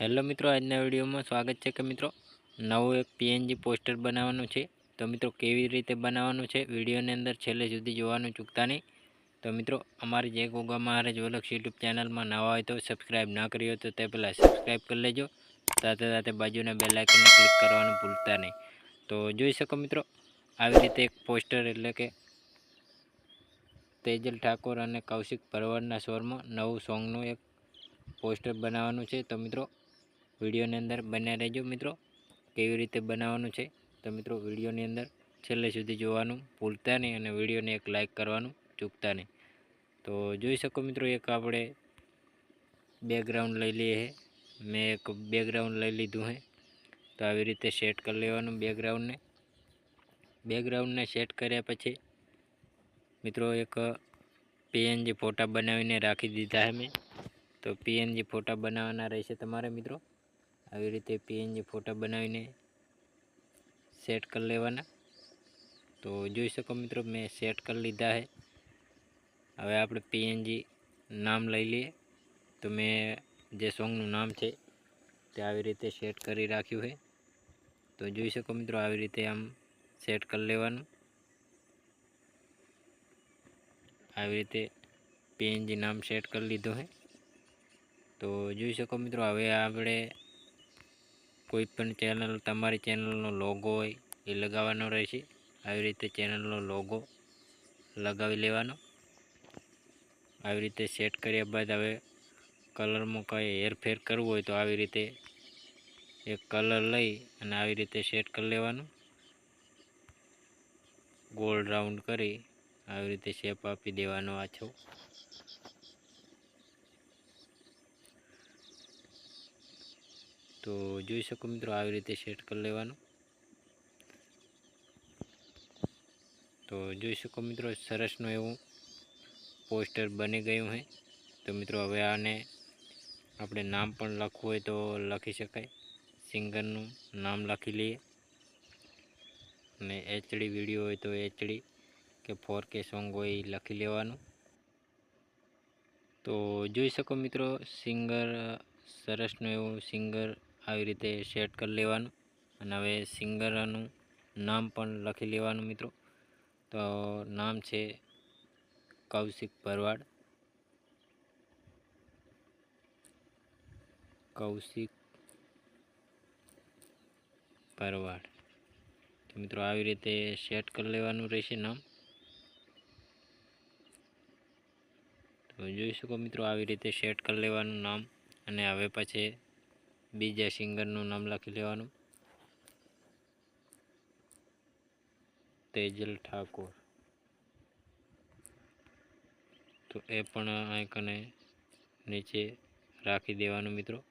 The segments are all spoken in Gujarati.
હેલો મિત્રો, આજના વિડીયોમાં સ્વાગત છે કે મિત્રો, નવું એક પીએનજી પોસ્ટર બનાવવાનું છે. તો મિત્રો, કેવી રીતે બનાવવાનું છે? વિડીયોની અંદર છેલ્લે સુધી જોવાનું ચૂકતા નહીં. તો મિત્રો, અમારી જે ગોગા મહારાજ ઓલક્ષ યુટ્યુબ ચેનલમાં નવા હોય તો સબસ્ક્રાઈબ ના કરી હોય તો તે પહેલાં સબસ્ક્રાઈબ કરી લેજો. સાથે સાથે બાજુના બે આઇકનને ક્લિક કરવાનું ભૂલતા નહીં. તો જોઈ શકો મિત્રો, આવી રીતે એક પોસ્ટર એટલે કે તેજલ ઠાકોર અને કૌશિક ભરવાડના સ્વરમાં નવું સોંગનું એક પોસ્ટર બનાવવાનું છે. તો મિત્રો વિડીયોની અંદર બન્યા રહેજો મિત્રો. કેવી રીતે બનાવવાનું છે? તો મિત્રો, વિડીયોની અંદર છેલ્લે સુધી જોવાનું ભૂલતા નહીં અને વિડીયોને એક લાઈક કરવાનું ચૂકતા નહીં. તો જોઈ શકો મિત્રો, એક આપણે બેકગ્રાઉન્ડ લઈ લઈએ હે. મેં એક બેકગ્રાઉન્ડ લઈ લીધું હે. તો આવી રીતે સેટ કરી લેવાનું બેકગ્રાઉન્ડને. બેકગ્રાઉન્ડને સેટ કર્યા પછી મિત્રો, એક પીએનજી ફોટા બનાવીને રાખી દીધા છે મેં. તો પીએનજી ફોટા બનાવવાના રહેશે તમારે મિત્રો. આવી રીતે પીએનજી ફોટા બનાવીને સેટ કરી લેવાના. તો જોઈ શકો મિત્રો, મેં સેટ કરી લીધા છે. હવે આપણે પીએનજી નામ લઈ લઈએ. તો મેં જે સોંગનું નામ છે, તે આવી રીતે સેટ કરી રાખ્યું છે. તો જોઈ શકો મિત્રો, આવી રીતે આમ સેટ કરી લેવાનું. આવી રીતે પીએનજી નામ સેટ કરી લીધું છે. તો જોઈ શકો મિત્રો, હવે આપણે કોઈ પણ ચેનલ તમારી ચેનલનો લોગો હોય, એ લગાવવાનો રહેશે. આવી રીતે ચેનલનો લોગો લગાવી લેવાનો. આવી રીતે સેટ કર્યા બાદ હવે કલરમાં કંઈ હેરફેર કરવું હોય તો આવી રીતે એક કલર લઈ અને આવી રીતે સેટ કરી લેવાનું. ગોળ રાઉન્ડ કરી, આવી રીતે શેપ આપી દેવાનો આછો તો જોઈ શકો મિત્રો આવી રીતે સેટ કરી લેવાનું. તો જોઈ શકો મિત્રો સરસનું એવું પોસ્ટર બની ગયું છે. તો મિત્રો હવે આને આપણે નામ પણ લખવું હોય તો લખી શકાય. સિંગરનું નામ લખી લઈએ. અને એચડી વીડિયો હોય તો એચડી કે ફોર કે સોંગ હોય લખી લેવાનું. તો જોઈ શકો મિત્રો સિંગર સરસનું એવું સિંગર આવી રીતે સેટ કરી લેવાનું. અને હવે સિંગરનું નામ પણ લખી લેવાનું મિત્રો. તો નામ છે કૌશિક ભરવાડ. કૌશિક ભરવાડ. તો મિત્રો આવી રીતે સેટ કરી લેવાનું રહેશે નામ. તો જોઈ શકો મિત્રો આવી રીતે સેટ કરી લેવાનું નામ. અને હવે પછી બીજા સિંગરનું નામ લખી લેવાનું. તેજલ ઠાકોર. તો એ પણ આંકને નીચે રાખી દેવાનું મિત્રો.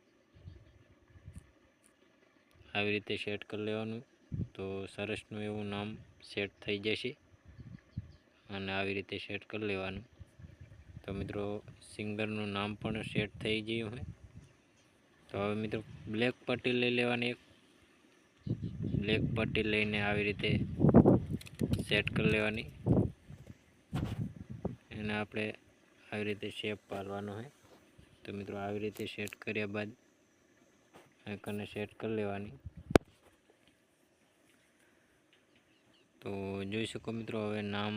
આવી રીતે સેટ કરી લેવાનું. તો સરસનું એવું નામ સેટ થઈ જશે અને આવી રીતે સેટ કરી લેવાનું. તો મિત્રો, સિંગરનું નામ પણ સેટ થઈ ગયું છે તો હવે મિત્રો બ્લેક પટ્ટી લઈ લેવાની એક. બ્લેક પટ્ટી લઈને આવી રીતે સેટ કરી લેવાની. એને આપણે આવી રીતે શેપ પાડવાનો હોય તો મિત્રો, આવી રીતે સેટ કર્યા બાદ આઈકનને સેટ કરી લેવાની. તો જોઈ શકો મિત્રો, હવે નામ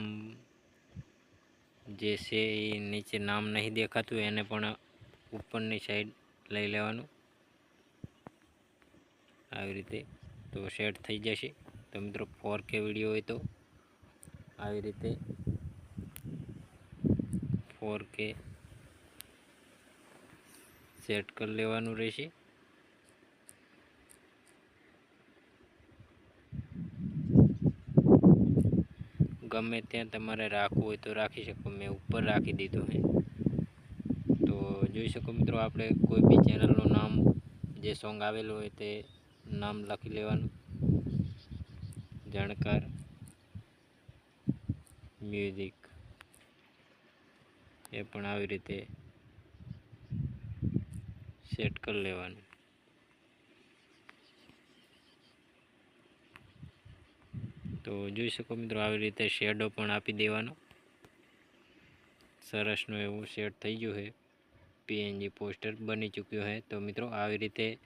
જે છે એ નીચે નામ નહીં દેખાતું, એને પણ ઉપરની સાઈડ લઈ લેવાનું. આવી રીતે તો સેટ થઈ જશે. તો મિત્રો ફોર કે વીડિયો હોય તો આવી રીતે ફોર કે સેટ કરી લેવાનું રહેશે. ગમે ત્યાં તમારે રાખવું હોય તો રાખી શકો. મેં ઉપર રાખી દીધું છે તો જોઈ શકો મિત્રો, આપણે કોઈ બી ચેનલનું નામ જે સોંગ આવેલું હોય તે નામ લખી લેવાનું. જાણકાર મ્યુઝિક એ પણ આવી રીતે સેટ કરી લેવાનું. તો જોઈ શકો મિત્રો, આવી રીતે શેડો પણ આપી દેવાનો. સરસનું એવું સેટ થઈ ગયું છે. પીએનજી પોસ્ટર બની ચૂક્યું છે. તો મિત્રો, આવી રીતે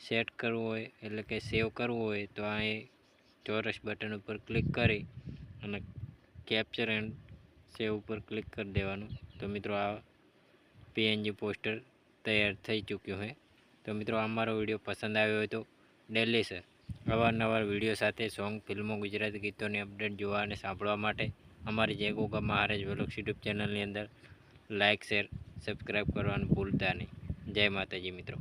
સેટ કરવું હોય, એટલે કે સેવ કરવું હોય, તો એ ચોરસ બટન ઉપર ક્લિક કરી અને કેપ્ચર એન્ડ સેવ ઉપર ક્લિક કરી દેવાનું. તો મિત્રો, આ પીએનજી પોસ્ટર તૈયાર થઈ ચૂક્યું છે. તો મિત્રો, આ મારો વીડિયો પસંદ આવ્યો હોય તો ડેલી સર અવારનવાર વીડિયો સાથે સોંગ ફિલ્મો ગુજરાતી ગીતોની અપડેટ જોવા અને સાંભળવા માટે અમારી જય ગોગા મહારાજ વ્લોગ્સ યુટ્યુબ ચેનલની અંદર લાઇક શેર સબસ્ક્રાઈબ કરવાનું ભૂલતા નહીં. જય માતાજી મિત્રો.